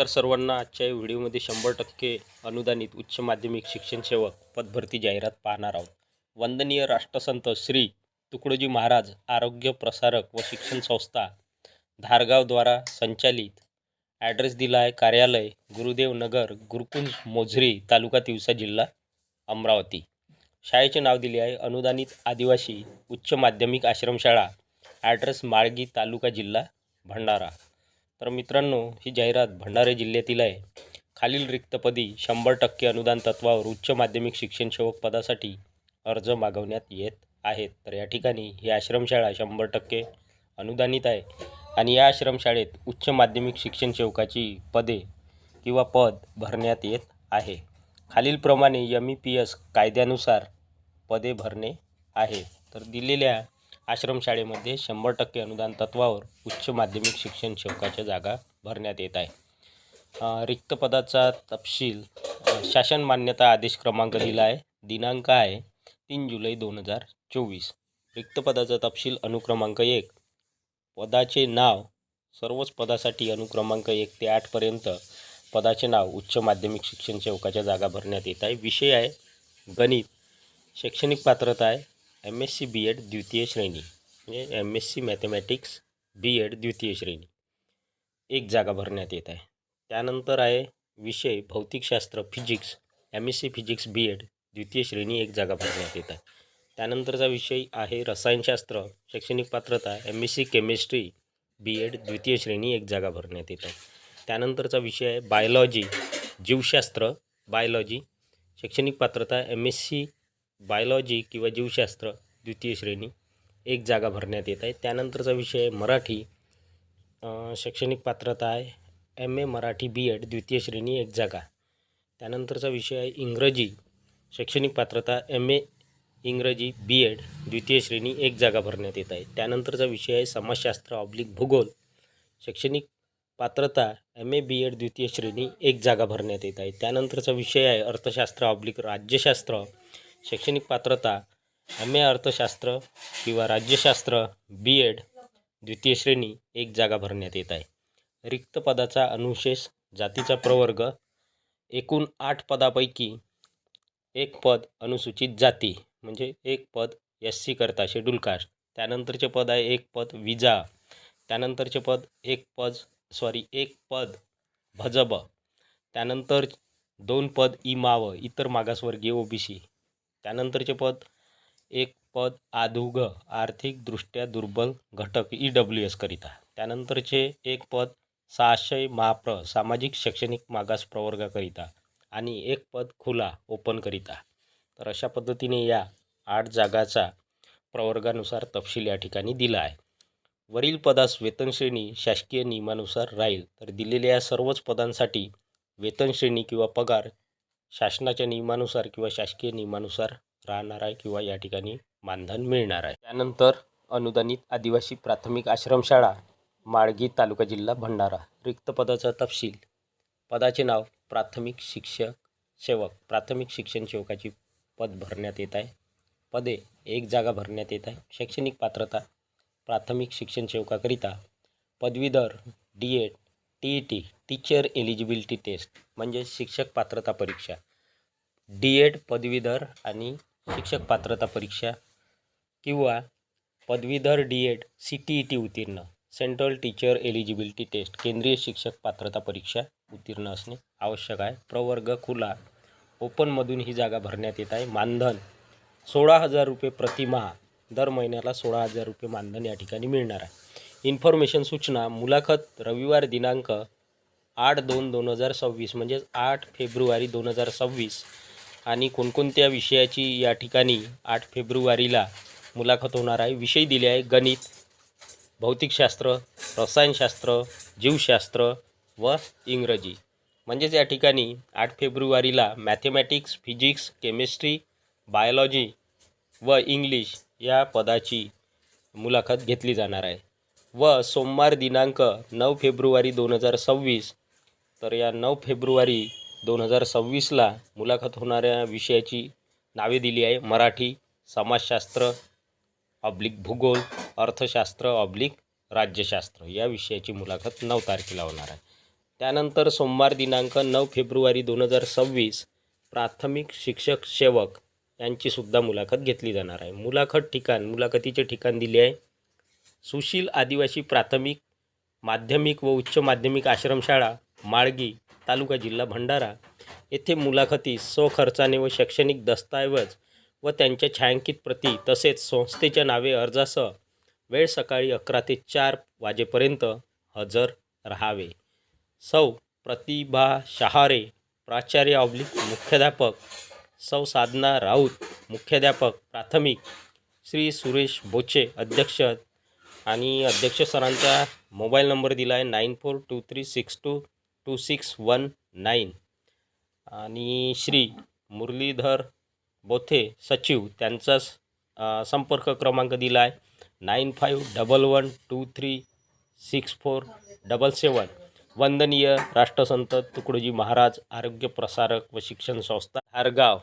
नमस्कार सर्वांना. आजच्या या व्हिडिओमध्ये शंभर टक्के अनुदानित उच्च माध्यमिक शिक्षण सेवक पदभरती जाहिरात पाहणार आहोत. वंदनीय राष्ट्रसंत श्री तुकडोजी महाराज आरोग्य प्रसारक व शिक्षण संस्था धारगावद्वारा संचालित ॲड्रेस दिला आहे कार्यालय गुरुदेव नगर गुरुकुंज मोझरी तालुका तिवसा जिल्हा अमरावती. शाळेचे नाव दिले आहे अनुदानित आदिवासी उच्च माध्यमिक आश्रमशाळा ॲड्रेस माळगी तालुका जिल्हा भंडारा. तर मित्रांनो ही जाहिरात भंडारा जिल्ह्यातील आहे. खालील रिक्तपदी शंभर टक्के अनुदान तत्वावर उच्च माध्यमिक शिक्षण सेवक पदासाठी अर्ज मागवण्यात येत आहेत. तर या ठिकाणी ही आश्रमशाळा शंभर टक्के अनुदानित आहे आणि या आश्रमशाळेत उच्च माध्यमिक शिक्षण सेवकाची पदे किंवा पद भरण्यात येत आहे. खालीलप्रमाणे यम ई पी एस कायद्यानुसार पदे भरणे आहे. तर दिलेल्या आश्रमशाळेमध्ये शंभर टक्के अनुदान तत्वावर उच्च माध्यमिक शिक्षण सेवकाच्या जागा भरण्यात येत आहे. रिक्त पदाचा तपशील शासन मान्यता आदेश क्रमांक दिला आहे. दिनांक आहे तीन जुलै दोन हजार चोवीस. रिक्त पदाचा तपशील अनुक्रमांक एक. पदाचे नाव सर्वच पदासाठी अनुक्रमांक एक ते आठपर्यंत पदाचे नाव उच्च माध्यमिक शिक्षण सेवकाच्या जागा भरण्यात येत आहे. विषय आहे गणित. शैक्षणिक पात्रता आहे M S C B Ed द्वितीय श्रेणी म्हणजे M S C mathematics B Ed द्वितीय श्रेणी. एक जागा भरण्यात येत आहे. त्यानंतर आहे विषय भौतिकशास्त्र physics M S C physics B Ed द्वितीय श्रेणी एक जागा भरण्यात येत आहे. त्यानंतरचा विषय आहे रसायनशास्त्र शैक्षणिक पात्रता M S C chemistry B Ed द्वितीय श्रेणी एक जागा भरण्यात येत आहे. त्यानंतरचा विषय आहे बायोलॉजी जीवशास्त्र बायोलॉजी शैक्षणिक पात्रता एम एस सी बायोलॉजी किंवा जीवशास्त्र द्वितीय श्रेणी एक जागा भरण्यात येत आहे. त्यानंतरचा विषय आहे मराठी. शैक्षणिक पात्रता आहे. M A Marathi B Ed द्वितीय श्रेणी एक जागा. त्यानंतरचा विषय आहे इंग्रजी. शैक्षणिक पात्रता एम ए इंग्रजी बी एड द्वितीय श्रेणी एक जागा भरण्यात येत आहे. त्यानंतरचा विषय आहे समाजशास्त्र ऑब्लिक भूगोल. शैक्षणिक पात्रता एम ए बी एड द्वितीय श्रेणी एक जागा भरण्यात येत आहे. त्यानंतरचा विषय आहे अर्थशास्त्र ऑब्लिक राज्यशास्त्र. शैक्षणिक पात्रता एम ए अर्थशास्त्र किंवा राज्यशास्त्र बी एड द्वितीय श्रेणी एक जागा भरण्यात येत आहे. रिक्त पदाचा अनुशेष जातीचा प्रवर्ग एकूण आठ पदापैकी एक पद अनुसूचित जाती म्हणजे एक पद एस सी करता शेड्यूल कास्ट त्यानंतरचे पद आहे एक पद विजा त्यानंतरचे पद एक पद सॉरी एक पद भजब. त्यानंतर दोन पद इमाव इतर मागासवर्गीय ओबीसी त्यानंतरचे पद एक पद आधुग आर्थिकदृष्ट्या दुर्बल घटक ई डब्ल्यू एसकरिता त्यानंतरचे एक पद सहाशय महाप्र सामाजिक शैक्षणिक मागास प्रवर्गाकरिता आणि एक पद खुला ओपनकरिता तर अशा पद्धतीने या आठ जागाचा प्रवर्गानुसार तपशील या ठिकाणी दिला आहे. वरील पदास वेतनश्रेणी शासकीय नियमानुसार राहील. तर दिलेल्या या सर्वच पदांसाठी वेतनश्रेणी किंवा पगार शासनाच्या नियमानुसार किंवा शासकीय नियमानुसार राहणार आहे किंवा या ठिकाणी मानधन मिळणार आहे. त्यानंतर अनुदानित आदिवासी प्राथमिक आश्रमशाळा माळगी तालुका जिल्हा भंडारा. रिक्त पदाचा तपशील. पदाचे नाव प्राथमिक शिक्षक सेवक. प्राथमिक शिक्षण सेवकाची पद भरण्यात येत आहे. पदे एक जागा भरण्यात येत आहे. शैक्षणिक पात्रता प्राथमिक शिक्षण सेवकाकरिता. पदवीधर D Ed T E T teacher eligibility test म्हणजे शिक्षक पात्रता परीक्षा. डी एड पदवीधर आणि शिक्षक पात्रता परीक्षा किंवा पदवीधर D Ed C T E T उत्तीर्ण सेंट्रल टीचर एलिजिबिलिटी टेस्ट केंद्रीय शिक्षक पात्रता परीक्षा उत्तीर्ण असणे आवश्यक आहे. प्रवर्ग खुला ओपनमधून ही जागा भरण्यात येत आहे. मानधन सोळा हजार रुपये प्रतिमाहा दर महिन्याला सोळा हजार रुपये मानधन या ठिकाणी मिळणार आहे. इन्फॉर्मेशन सूचना मुलाखत रविवार दिनांक आठ दोन दोन हजार सव्वीस म्हणजेच आठ फेब्रुवारी दोन हजार सव्वीस. आणि कोणकोणत्या विषयाची या ठिकाणी आठ फेब्रुवारीला मुलाखत होणार आहे विषय दिले आहे गणित भौतिकशास्त्र रसायनशास्त्र जीवशास्त्र व इंग्रजी. म्हणजेच या ठिकाणी आठ फेब्रुवारीला मॅथेमॅटिक्स फिजिक्स केमिस्ट्री बायोलॉजी व इंग्लिश या पदाची मुलाखत घेतली जाणार आहे. व सोमवार दिनांक नऊ फेब्रुवारी दोन हजार सव्वीस तर या नऊ फेब्रुवारी दोन हजार सव्वीसला मुलाखत होणाऱ्या विषयाची नावे दिली आहे. मराठी समाजशास्त्र ऑब्लिक भूगोल अर्थशास्त्र ऑब्लिक राज्यशास्त्र या विषयाची मुलाखत नऊ तारखेला होणार आहे. त्यानंतर सोमवार दिनांक नऊ फेब्रुवारी दोन हजार सव्वीस प्राथमिक शिक्षक सेवक यांचीसुद्धा मुलाखत घेतली जाणार आहे. मुलाखत ठिकाण मुलाखतीचे ठिकाण दिले आहे. सुशील आदिवासी प्राथमिक माध्यमिक व उच्च माध्यमिक आश्रमशाळा माळगी तालुका जिल्हा भंडारा. येथे मुलाखती स्वखर्चाने व शैक्षणिक दस्तऐवज व त्यांच्या छायांकित प्रती तसेच संस्थेच्या नावे अर्जासह वेळ सकाळी अकरा ते चार वाजेपर्यंत हजर राहावे. सौ प्रतिभा शहारे प्राचार्य ऑब्लिक मुख्याध्यापक सौ साधना राऊत मुख्याध्यापक प्राथमिक श्री सुरेश बोचे अध्यक्ष आणि अध्यक्ष सरांचा मोबाईल नंबर दिला आहे nine four two three six two two six one nine आणि श्री मुरलीधर बोथे सचिव त्यांचाच संपर्क क्रमांक दिला आहे. Nine five double one two three six four double seven वंदनीय राष्ट्रसंत तुकडोजी महाराज आरोग्य प्रसारक व शिक्षण संस्था हारगाव.